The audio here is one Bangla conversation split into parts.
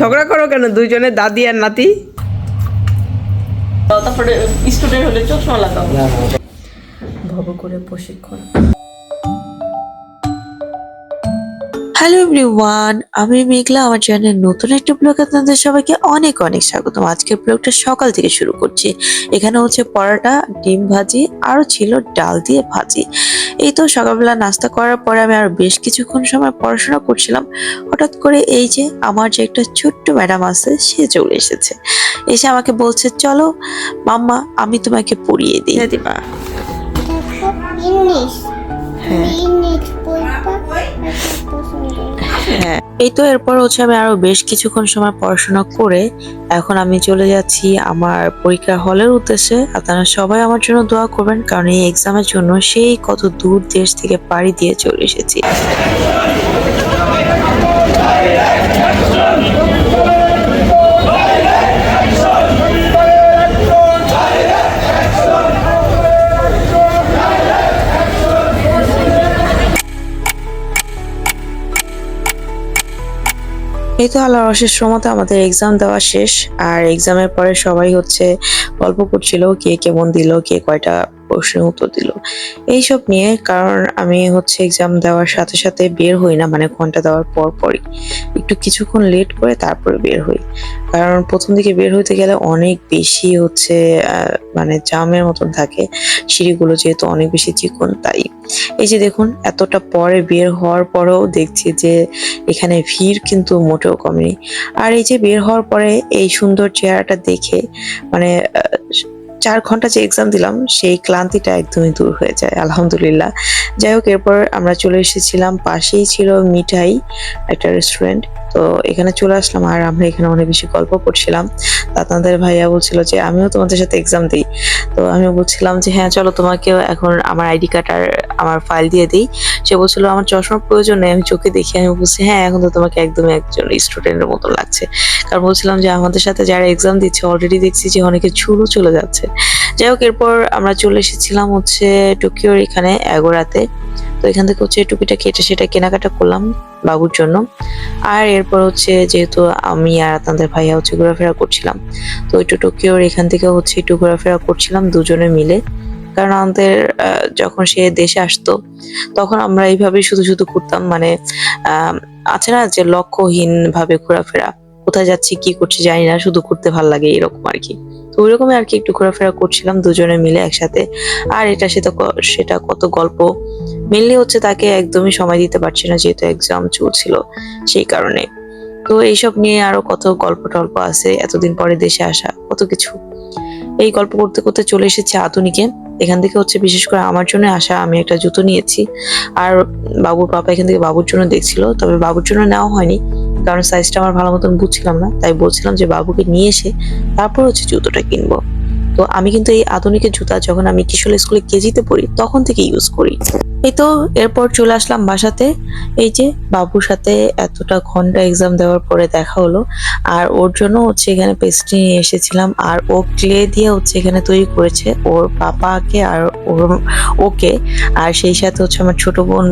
ঝগড়া করো কেন? দুইজনে দাদি আর নাতি? তারপরে স্টুডেন্ট হলে চশমা লাগাও। ভব করে প্রশিক্ষণ। হ্যালো এভরিওয়ান আমি মেঘলা আমার চ্যানেলের নতুন একটা ব্লগ আপনাদের সবাইকে অনেক অনেক স্বাগতম। আজকের ব্লগটা সকাল থেকে শুরু করছি। এখানে হচ্ছে পরোটা ডিম ভাজি আরও ছিল ডাল দিয়ে ভাজি। এই তো সকালবেলা নাস্তা করার পরে আমি আর বেশ কিছুক্ষণ সময় পড়াশোনা করছিলাম। হঠাৎ করে এই যে আমার যে একটা ছোট্ট ম্যাডাম আছে সে চলে এসেছে। এসে আমাকে বলছে চলো মাম্মা আমি তোমাকে পড়িয়ে দিই। দিবা। হ্যাঁ। হ্যাঁ এই তো এরপর হচ্ছে আমি আরও বেশ কিছুক্ষণ সময় পড়াশোনা করে এখন আমি চলে যাচ্ছি আমার পরীক্ষার হলের উদ্দেশ্যে। আপনারা সবাই আমার জন্য দোয়া করবেন, কারণ এই এক্সামের জন্য সেই কত দূর দেশ থেকে পাড়ি দিয়ে চলে এসেছি। এই তো আল্লাহর অশেষ মতো আমাদের এক্সাম দেওয়া শেষ, আর এক্সামের পরে সবাই হচ্ছে গল্প করছিল, কে কেমন দিল, কে কয়টা প্রশ্নের উত্তর দিল। এইসব নিয়ে কারণ আমি হচ্ছে এক্সাম দেওয়ার সাথে সাথে বের হই না মানে ঘণ্টা দেওয়ার পর পরই। একটু কিছুক্ষণ লেট করে তারপরে বের হই। কারণ প্রথম দিকে বের হইতে গেলে অনেক বেশি হচ্ছে মানে জামের মতন থাকে। সিঁড়িগুলো যেহেতু অনেক বেশি চিকন, তাই। এই যে দেখুন, এতটা পরে বের হওয়ার পরেও দেখছি যে এখানে ভিড় কিন্তু মোটেও কমেনি। আর এই যে বের হওয়ার পরে এই সুন্দর চেহারাটা দেখে মানে চার ঘণ্টা যে এক্সাম দিলাম, সেই ক্লান্তিটা একদমই দূর হয়ে যায়, আলহামদুলিল্লাহ। যাই হোক, এরপর আমরা চলে এসেছিলাম, পাশেই ছিল মিঠাই, একটা রেস্টুরেন্ট তো এখানে চলে আসলাম আর আমরা এখানে অনেক বেশি গল্প করছিলাম। তা তাদের ভাইয়া বলছিল যে, আমিও তোমাদের সাথে এক্সাম দিই। তো আমি বলছিলাম যে হ্যাঁ চলো তোমাকেও এখন আমার আইডি কার্ড আর আমার ফাইল দিয়ে দিই। সে বলছিল, আমার চশমার প্রয়োজন নেই, আমি চোখে দেখি। আমি বলছি হ্যাঁ এখন তো তোমাকে একদমই একজন স্টুডেন্টের মতো লাগছে। কারণ বলছিলাম যে, আমাদের সাথে যারা এক্সাম দিচ্ছে অলরেডি দেখছি যে অনেকে চুলও চলে যাচ্ছে। যাই হোক, এরপর আমরা চলে এসেছিলাম হচ্ছে টোকিওর এখানে এগোরাতে তো এখান থেকে হচ্ছে টুপিটা কেটে সেটা কেনাকাটা করলাম বাবুর জন্য। আর এরপর হচ্ছে যেহেতু আমি আর আপনাদের ভাইয়া হচ্ছে ঘোরাফেরা করছিলাম, তো একটু টোকিওর এখান থেকে হচ্ছে একটু ঘোরাফেরা করছিলাম দুজনে মিলে। কারণ আমাদের যখন সে দেশে আসতো, তখন আমরা এইভাবে শুধু শুধু করতাম মানে আছে না যে লক্ষ্যহীন ভাবে ঘোরাফেরা, কোথায় যাচ্ছি, কি করছি জানি না, শুধু করতে ভালো লাগে এরকম আর কি। তো ওইরকমই আর কি একটু ঘোরাফেরা করছিলাম দুজনে মিলে একসাথে। আর এটা সেটা সেটা কত গল্প। মেনলি হচ্ছে তাকে একদমই সময় দিতে পারছি না, যেহেতু এক্সাম চলছিল সেই কারণে। তো এইসব নিয়ে আরও কত গল্প টল্প আছে, এতদিন পরে দেশে আসা, কত কিছু। এই গল্প করতে করতে চলে এসেছে আধুনিকে। এখান থেকে হচ্ছে বিশেষ করে আমার জন্য আসা, আমি একটা জুতো নিয়েছি। আর বাবুর পাপা এখান থেকে বাবুর জন্য দেখছিল, তবে বাবুর জন্য নেওয়া হয়নি। কারণ সাইজটা আমার ভালো মতন বুঝছিলাম না, তাই বলছিলাম যে বাবুকে নিয়ে এসে তারপর হচ্ছে জুতোটা কিনবো। তো আমি কিন্তু এই আধুনিকের জুতা যখন আমি কিশোর স্কুলে কেজিতে পড়ি তখন থেকে ইউজ করি। এই তো এরপর চলে আসলাম বাসাতে। এই যে বাবুর সাথে এতটা ঘণ্টা এক্সাম দেওয়ার পরে দেখা হলো। আর ওর জন্য হচ্ছে এখানে পেস্ট্রি নিয়ে এসেছিলাম। আর ও ক্লে দিয়ে হচ্ছে এখানে তৈরি করেছে। ওর পাপাকে আর ওর ওকে। আর সেই সাথে হচ্ছে আমার ছোট বোন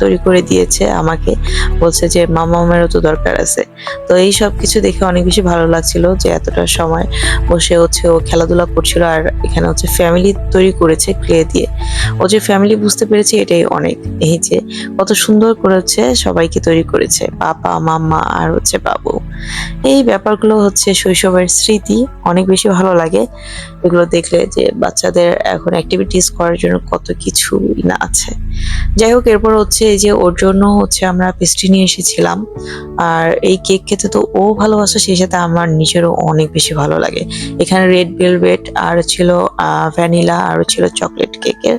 তৈরি করে দিয়েছে আমাকে। বলছে যে মামামেরও তো দরকার আছে। তো এই সব কিছু দেখে অনেক বেশি ভালো লাগছিল যে এতটা সময় বসে হচ্ছে ও খেলাধুলা করছিল। আর এখানে হচ্ছে ফ্যামিলি তৈরি করেছে ক্লে দিয়ে। ও যে ফ্যামিলি বুঝতে পেরেছে এটাই অনেক। এই যে কত সুন্দর করে হচ্ছে সবাইকে তৈরি করেছে। পাপা মাম্মা আর হচ্ছে বাবু। এই ব্যাপারগুলো হচ্ছে শৈশবের স্মৃতি। অনেক বেশি ভালো লাগে এগুলো দেখলে যে বাচ্চাদের এখন অ্যাক্টিভিটিস করার জন্য কত কিছু না আছে। যাই হোক, এরপর হচ্ছে যে ওর জন্য হচ্ছে আমরা পেস্ট্রি নিয়ে এসেছিলাম। আর এই কেক খেতে তো ও ভালোবাসে, সেই সাথে আমার নিজেরও অনেক বেশি ভালো লাগে। এখানে রেড ভেলভেট, আর ছিল ভ্যানিলা, আর ছিল চকলেট কেকের।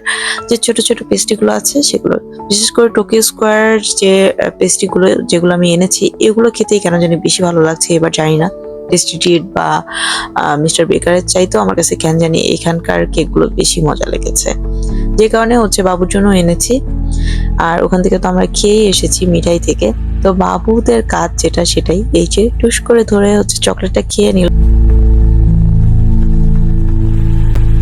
যে ছোট ছোট পেস্ট্রিগুলো আছে, সেগুলো। বিশেষ করে টোকিও স্কোয়ার যে পেস্ট্রিগুলো, যেগুলো আমি এনেছি, এগুলো খেতেই কেন জানি বেশি ভালো লাগছে, এবার জানি না। টেস্টি ট্রিট বা মিস্টার বেকারের চাইতেও আমার কাছে কেন জানি এখানকার কেকগুলো বেশি মজা লেগেছে। যে কারণে হচ্ছে বাবুর জন্য এনেছি। আর ওখান থেকে তো আমরা খেয়েই এসেছি মিঠাই থেকে। তো বাবুদের কাজ যেটা সেটাই। এই যে টুস করে ধরে হচ্ছে চকলেটটা খেয়ে নিল।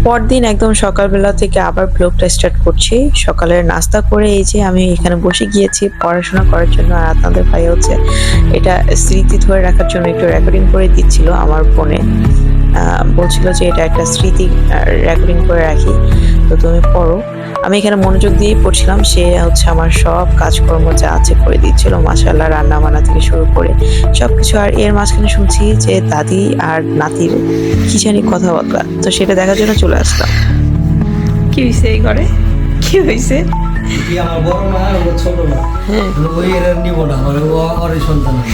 পরদিন একদম সকালবেলা থেকে আবার ব্লগটা স্টার্ট করছি। সকালের নাস্তা করে এই যে আমি এখানে বসে গিয়েছি পড়াশোনা করার জন্য আর আপনাদের ভাই হচ্ছে এটা স্মৃতি ধরে রাখার জন্য একটু রেকর্ডিং করে দিচ্ছিল আমার ফোনে বলছিল যে এটা একটা স্মৃতি রেকর্ডিং করে রাখি। তো তুমি পড়ো। আমি এখানে মনোযোগ দিয়েই পড়ছিলাম। সে হচ্ছে আমার সব কাজকর্ম যা আছে করে দিচ্ছিল। মাসাল্লাহ রান্না বান্না থেকে শুরু করে সবকিছু। আর এর মাঝখানে শুনছি যে দাদি আর নাতির কি জানি কথাবার্তা। তো সেটা দেখার জন্য চলে আসলাম। কি হয়েছে এই ঘরে? কি হয়েছে কি আমার বড় না ও ছোট না ওই এর নিব না আমার ও ওর সন্তান। আমি।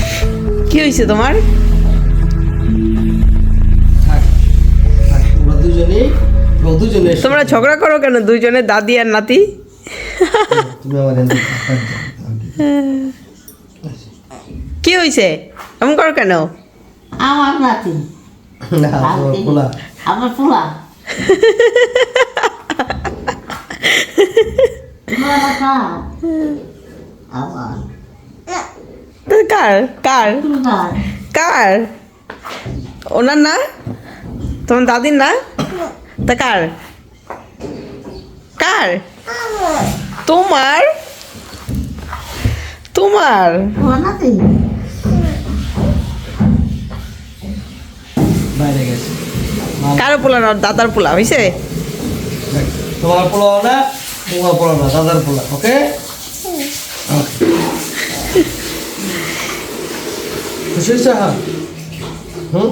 কি হয়েছে দুজনেই তোমরা দুজনে তোমরা ঝগড়া করো কেন? দুইজনে দাদি আর নাতি? কি হয়েছে এমন করো কেন? আমার নাতি। আমার পোলা। কার? কার? কার? ওনার না? তোমার দাদির না? তা কার? কার? তোমার? তোমার? কারও পোলা না দাদার পোলা হয়েছে তোমার পোলাও না তোমার পোলা না দাদার পোলা ওকে? খুশি হয়েছে হ্যাঁ হুম?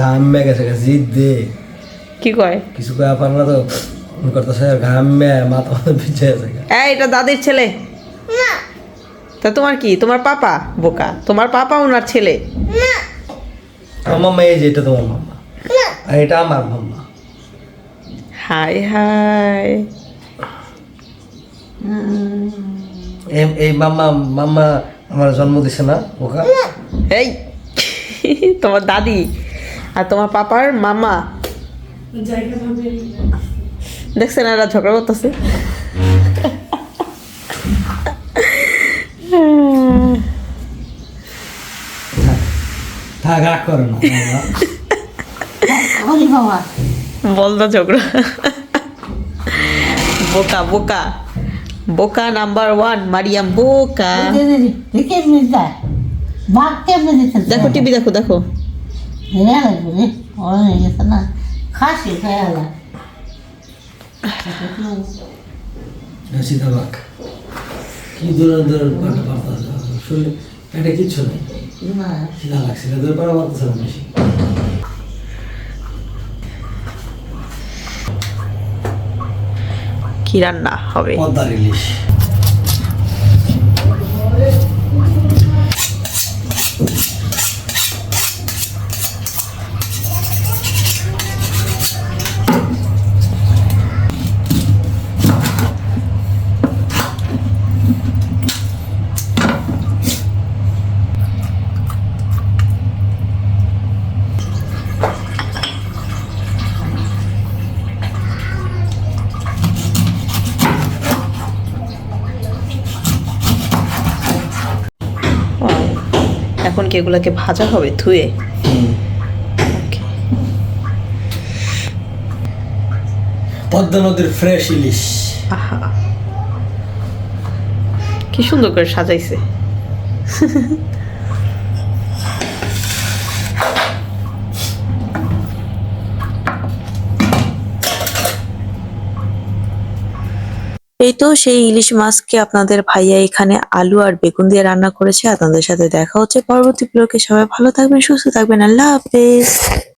ঘামে গেছে জিদ দে। কি কয়? কিছু কয়া পার না তো করতেছে ঘামে মাথা মাথা পিছিয়ে আছে এই এটা দাদির ছেলে। তা তোমার কি? তোমার পাপা বোকা? তোমার পাপা ওনার ছেলে। আমার মাম্মা এই যে এটা তোমার মাম্মা আর এটা আমার মাম্মা হাই হাই। এই মাম্মা মাম্মা আমার জন্ম দিছে না বোকা। এই তোমার দাদি। আর তোমার পাপার মামা দেখছেন এরা ঝগড়া করতেছে বলদা ঝগড়া বোকা বোকা বোকা নাম্বার ওয়ান মারিয়াম বোকা দেখো টিভি দেখো দেখো সীতা বাঘ কি দূরে দূরে পাটা পারতেছে শরীরে এটা কিচ্ছু নেই না সীতা বাঘ সীতা দূরে পাড়া পারতেছে না বেশি কি রান্না হবে? পদ্মার ইলিশ এখন কি এগুলাকে ভাজা হবে? ধুয়ে? পদ্মা নদীর ফ্রেশ ইলিশ। আহা। কি সুন্দর করে সাজাইছে। এই তো সেই ইলিশ মাছকে আপনাদের ভাইয়া এখানে আলু আর বেগুন দিয়ে রান্না করেছে। আপনাদের সাথে দেখা হচ্ছে পরবর্তী ব্লকে সবাই ভালো থাকবেন, সুস্থ থাকবেন। আল্লাহ হাফেজ।